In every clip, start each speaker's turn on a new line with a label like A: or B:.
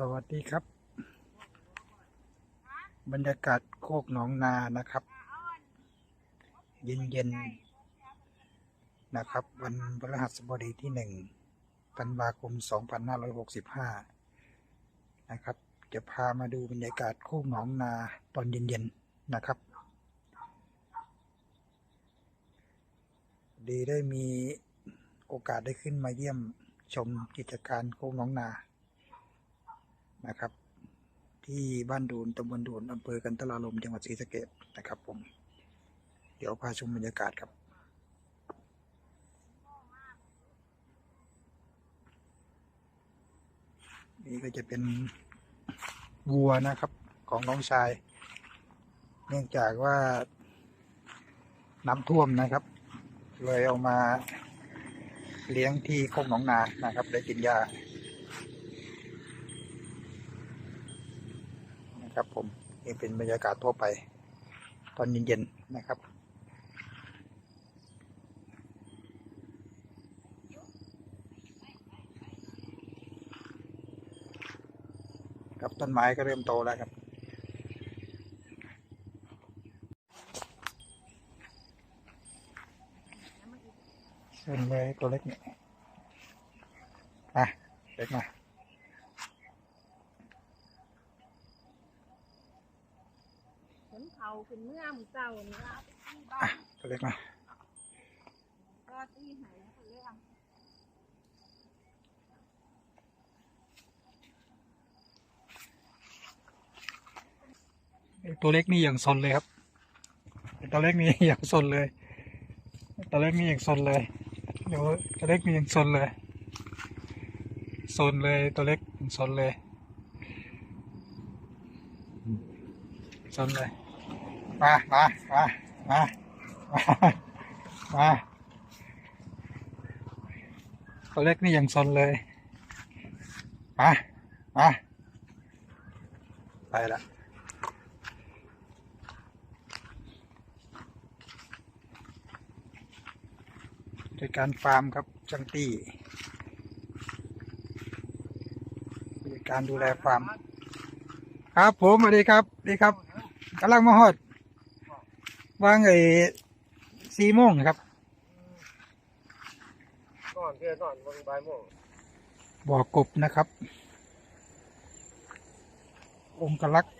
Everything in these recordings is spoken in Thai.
A: สวัสดีครับ บรรยากาศโคกหนองนานะครับ เย็นๆนะครับ วันพฤหัสบดีที่หนึ่งธันวาคม 2565 นะครับ จะพามาดูบรรยากาศโคกหนองนาตอนเย็นๆนะครับ ดีได้มีโอกาสได้ขึ้นมาเยี่ยมชมกิจการโคกหนองนา นะครับ ที่บ้านดูนตำบลดูนอำเภอกันตลาลมจังหวัดศรีสะเกษนะครับผม เดี๋ยวพาชมบรรยากาศครับนี่ก็จะเป็นวัวนะครับของน้องชาย เนื่องจากว่าน้ำท่วมนะครับ เลยเอามาเลี้ยงที่โคกหนองนานะครับ ได้กินยา นะ ครับผมนี่เป็นบรรยากาศทั่วไป ตอนเย็นๆนะครับครับต้นไม้ก็เริ่มโตแล้วครับเส้นเลยตัวเล็กเนี่ยอะเล็กมา
B: นเขาขึ้นเมื่อมอเจ้านี่ละที่บ้า
A: อะตัวเล็กมา
B: ก็ที่ไหนเขาเรื่อง
A: ไอ้ตัวเล็กนี่อย่างซนเลยครับ ตัวเล็กนี่อย่างซนเลย ตัวเล็กนี่อย่างซนเลยเดี๋ยวตัวเล็กนี่อย่างซนเลยซนเลยตัวเล็กซนเลยซนเลย มามามามามาตัวเล็กนี่ย่างซนเลยมามาไปละโดยการฟาร์มครับจังตี้โดยการดูแลฟาร์ม ครับผมสวัสดีครับดีครับกำลังมาฮอด วางไอ้สี่โมงครับ
C: นอนเพื่อนอนบนใบายโมง
A: บ่อกบนะครับ องค์กลักษ์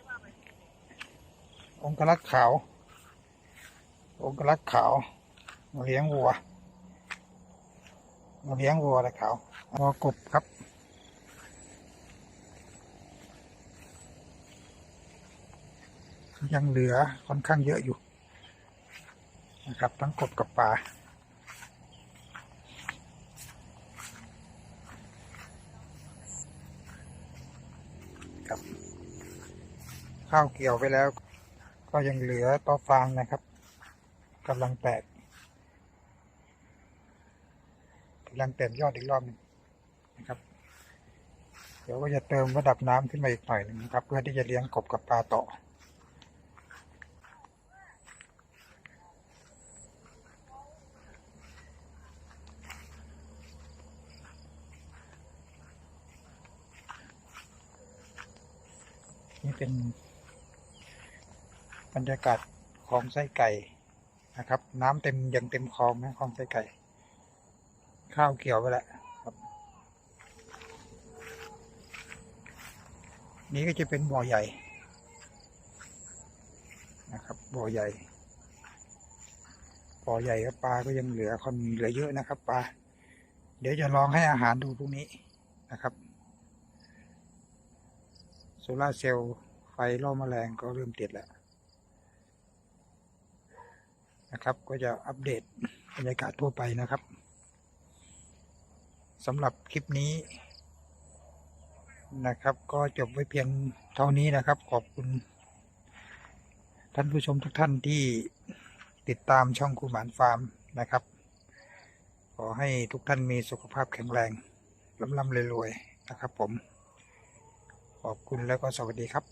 A: องค์กลักษ์ขาว องค์กลักษ์ขาวมาเลี้ยงวัวมาเลี้ยงวัวอะไรขาวบ่อกบครับยังเหลือค่อนข้างเยอะอยู่ นะครับ ทั้งกบกับปลาครับ ข้าวเกี่ยวไปแล้ว ก็ยังเหลือต่อฟางนะครับกำลังแตกกำลังเต็มยอดอีกรอบหนึงนะครับ เดี๋ยวก็จะเติมระดับน้ำขึ้นมาอีกหน่อยหนึงนะครับ เพื่อที่จะเลี้ยงกบกับปลาต่อ นี่เป็นบรรยากาศของไส้ไก่นะครับ น้ำเต็มยังเต็มคลองนะคลองไส้ไก่ ข้าวเกี่ยวไปแล้วครับ นี่ก็จะเป็นบ่อใหญ่นะครับบ่อใหญ่บ่อใหญ่กับปลาก็ยังเหลือคนเหลือเยอะนะครับปลาเดี๋ยวจะลองให้อาหารดูพรุ่งนี้นะครับ โซลาร์เซลล์ไฟล่อแมลงก็เริ่มติดแล้วนะครับ ก็จะอัปเดตบรรยากาศทั่วไปนะครับสำหรับคลิปนี้นะครับ ก็จบไว้เพียงเท่านี้นะครับ ขอบคุณ ท่านผู้ชมทุกท่านที่ติดตามช่องคูหมานฟาร์มนะครับ ขอให้ทุกท่านมีสุขภาพแข็งแรงร่ำๆรวยๆนะครับผม ขอบคุณแล้วก็สวัสดีครับ